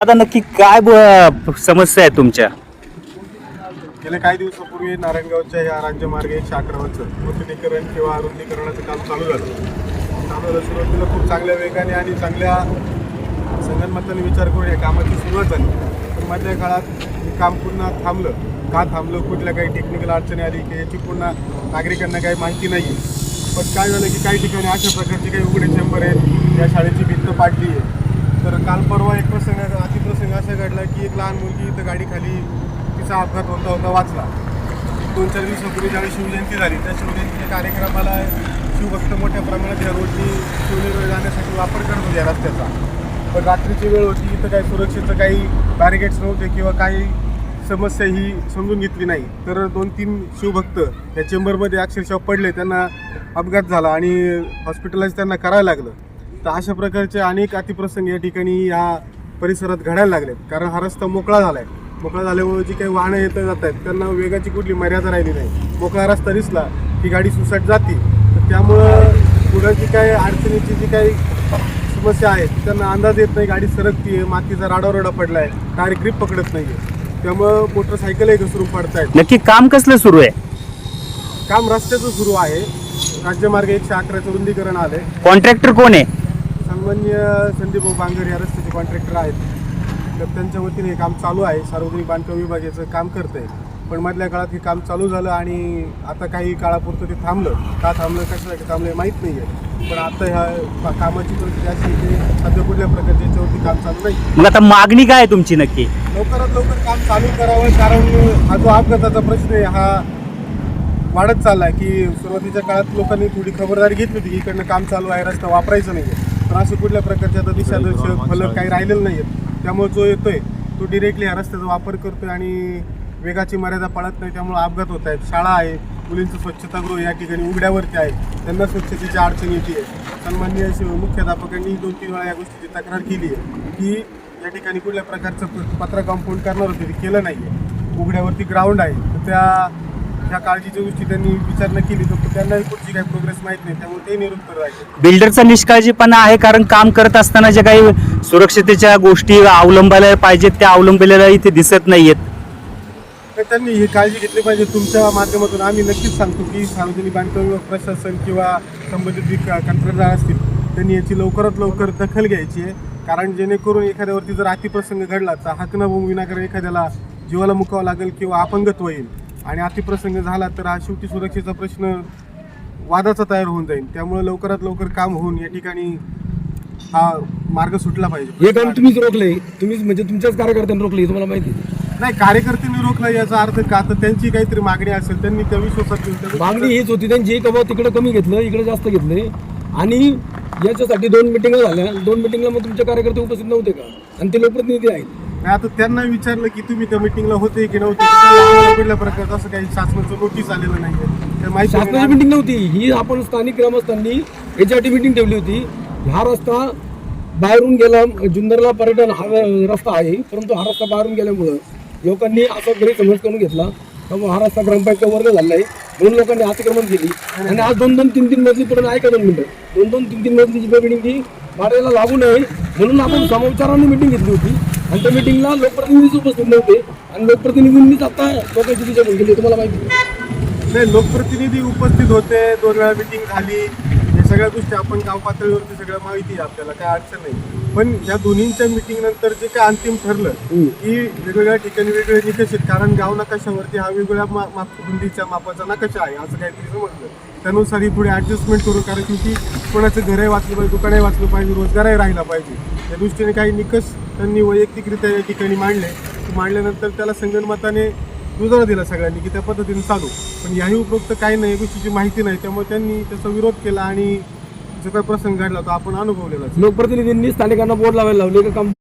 आता नक्की काय ब- समस्या आहे तुमच्या? गेल्या काही दिवसापूर्वी नारायणगावच्या या राज्यमार्ग एकशे अकरावरचं नूतनीकरण किंवा रुंदीकरणाचं काम चालू झालं. चालू झालं सुरुवातीला खूप चांगल्या वेगाने आणि चांगल्या संगणमताने विचार करून या कामाची सुरुवात झाली. पण मधल्या काळात काम पुन्हा थांबलं. का थांबलं? कुठल्या काही टेक्निकल अडचणी आली की याची पुन्हा नागरिकांना काही माहिती नाही पण काय झालं की काही ठिकाणी अशा प्रकारचे काही उघडे चेंबर आहेत या शाळेची भिंत पाडली आहे. तर काल परवा एक प्रसंग अतिप्रसंग असा घडला की एक लहान मुलगी इथं गाडीखाली तिचा अपघात होता होता वाचला. दोन चार दिवसापूर्वी ज्यावेळी शिवजयंती झाली. त्या शिवजयंतीच्या कार्यक्रमाला शिवभक्त मोठ्या प्रमाणात या रोडनी शिवनेरीवर जाण्यासाठी वापर करत होते या रस्त्याचा. पण रात्रीची वेळ होती इथं काही सुरक्षेचं काही बॅरिगेट्स नव्हते किंवा काही समस्या ही समजून घेतली नाही. तर दोन तीन शिवभक्त या चेंबरमध्ये अक्षरशः पडले त्यांना अपघात झाला आणि हॉस्पिटलाइज त्यांना करायला लागलं. तर अशा प्रकारचे अनेक अतिप्रसंग या ठिकाणी या परिसरात घडायला लागलेत. कारण हा रस्ता मोकळा झाला आहे मोकळा झाल्यामुळे जी काही वाहनं येत जात आहेत त्यांना वेगाची कुठली मर्यादा राहिली नाही. मोकळा रस्ता दिसला की गाडी सुसाट जाते. तर त्यामुळं पुढं जी काही अडचणीची जी काही समस्या आहे त्यांना अंदाज येत नाही गाडी सरकतीये मातीचा राडारोडा पडला आहे टायर ग्रीप पकडत नाही आहे त्यामुळं मोटरसायकलही घसरून पडतायत. नक्की काम कसलं सुरू आहे? काम रस्त्याचं सुरू आहे. राज्यमार्ग एकशे अकराचं रुंदीकरण आलंय. कॉन्ट्रॅक्टर कोण आहे? सन्मान्य संदीप भाऊ बांगर या रस्त्याचे कॉन्ट्रॅक्टर आहेत. तर त्यांच्या वतीने हे काम चालू आहे. सार्वजनिक बांधकाम विभागाचं काम करत आहे पण मधल्या काळात हे काम चालू झालं आणि आता काही काळापुरतं ते थांबलं. का थांबलं कशासाठी थांबलं हे माहीत नाही आहे पण आता ह्या कामाची परिस्थिती अशी की सध्या कुठल्या प्रकारच्या याच्यावरती काम चालू नाही. मग आता मागणी काय आहे तुमची नक्की? लवकरात लवकर काम चालू करावं कारण हा जो अपघाताचा प्रश्न आहे हा वाढत चालला आहे की सुरुवातीच्या काळात लोकांनी थोडी खबरदारी घेतली होती की इकडनं काम चालू आहे रस्ता वापरायचा नाही आहे पण असं कुठल्या प्रकारचे आता दिशादर्शक फलक काही राहिलेलं नाही आहेत त्यामुळे जो येतोय तो डिरेक्टली ह्या रस्त्याचा वापर करतोय आणि वेगाची मर्यादा पाळत नाही त्यामुळे अपघात होत आहेत. शाळा आहे मुलींचं स्वच्छतागृह या ठिकाणी उघड्यावरती आहे. त्यांना स्वच्छतेची अडचण येते सन्मान्य मुख्याध्यापकांनी दोन तीन वेळा या गोष्टीची तक्रार केली आहे. की या ठिकाणी कुठल्या प्रकारचं पत्र कंपाऊंड करणार होते ते केलं नाही आहे उघड्यावरती ग्राउंड आहे. तर त्या ह्या काळजीच्या गोष्टी त्यांनी विचारणं केली. तर त्यांनाही पुढची काही प्रोग्रेस माहीत नाही त्यामुळे ते निरुत्तर राहिले. बिल्डरचा निष्काळजीपणा आहे कारण काम करत असताना ज्या काही सुरक्षतेच्या गोष्टी अवलंबायला पाहिजेत त्या अवलंबलेल्या इथे दिसत नाही आहेत तर त्यांनी ही काळजी घेतली पाहिजे. तुमच्या माध्यमातून आम्ही नक्कीच सांगतो की सार्वजनिक बांधकाम प्रशासन किंवा संबंधित जे क- कंत्राटदार असतील त्यांनी याची लवकरात लवकर दखल घ्यायची आहे. कारण जेणेकरून एखाद्यावरती जर अतिप्रसंग घडला तर हक विनाकारण एखाद्याला जीवाला मुकावं लागेल किंवा अपंगत्व होईल आणि अतिप्रसंग झाला तर हा शेवटी सुरक्षेचा प्रश्न वादाचा तयार होऊन जाईल. त्यामुळे लवकरात लवकर काम होऊन या ठिकाणी हा मार्ग सुटला पाहिजे. हे काम तुम्हीच रोखले तुम्हीच म्हणजे तुमच्याच कार्यकर्त्यांनी रोखले तुम्हाला माहिती नाही कार्यकर्त्यांनी रोखला याचा अर्थ का? तर त्यांची काहीतरी मागणी असेल त्यांनी त्या विश्वासात घेऊन मागणी हीच होती त्यांची का बाबा तिकडे कमी घेतलं इकडे जास्त घेतले. आणि याच्यासाठी दोन मिटिंगा झाल्या. दोन मिटिंगला मग तुमचे कार्यकर्ते उपस्थित नव्हते का? आणि ते लोकप्रतिनिधी आहेत. नाही, आता त्यांना विचारलं की तुम्ही त्या मिटिंगला होते की नव्हते? कुठल्या प्रकारचं असं काही शासनाचं नोटीस आलेलं माहिती शासनाची नाही. मिटिंग नव्हती. ही आपण स्थानिक ग्रामस्थांनी याच्यासाठी मिटिंग ठेवली होती. हा रस्ता बाहेरून गेला. जुन्नरला पर्यटन हा रस्ता आहे. परंतु हा रस्ता बाहेरून गेल्यामुळं लोकांनी असा गैरसमज करून घेतला. त्यामुळे महाराष्ट्र ग्रामपंचायत वर्ग झाला आहे म्हणून लोकांनी अतिक्रमण केली. आणि आज दोन दोन तीन तीन मजली पर्यंत ऐका दोन मिनिटं? दोन दोन तीन तीन मजलीची बिल्डिंग ती मारायला लागू नये. म्हणून आपण समविचाराने मिटिंग घेतली होती. आणि त्या मिटिंगला लोकप्रतिनिधीच उपस्थित नव्हते. आणि लोकप्रतिनिधींनीच आता लोकांची दिशाभूल केली तुम्हाला माहिती नाही लोकप्रतिनिधी उपस्थित होते. दोन वेळा मिटिंग झाली. हे सगळ्या गोष्टी आपण गाव पातळीवरती सगळं माहिती आहे आपल्याला. काय अडचण नाही. पण या दोन्हींच्या मिटिंग नंतर जे काय अंतिम ठरलं की वेगवेगळ्या ठिकाणी वेगवेगळे निकष आहेत. कारण गाव नकाशावरती हा वेगवेगळ्या मा- माप रुंदीच्या मापाचा नकाशा आहे असं काहीतरी समजलं. त्यानुसार ही थोडी ऍडजस्टमेंट करू कारण की कोणाचं घरही वाचलं पाहिजे दुकानही वाचलं पाहिजे रोजगारही राहिला पाहिजे. त्या दृष्टीने काही निकष त्यांनी वैयक्तिकरित्या या ठिकाणी मांडले. मांडल्यानंतर त्याला संगणमताने दुजोरा दिला सगळ्यांनी की त्या पद्धतीने चालू. पण याही उपरोक्त काही नाही या गोष्टीची माहिती नाही. त्यामुळे त्यांनी त्याचा विरोध केला आणि जो काही प्रसंग घडला तो आपण अनुभवलेला लोकप्रतिनिधींनी स्थानिकांना बोर्ड लावायला लावले का काम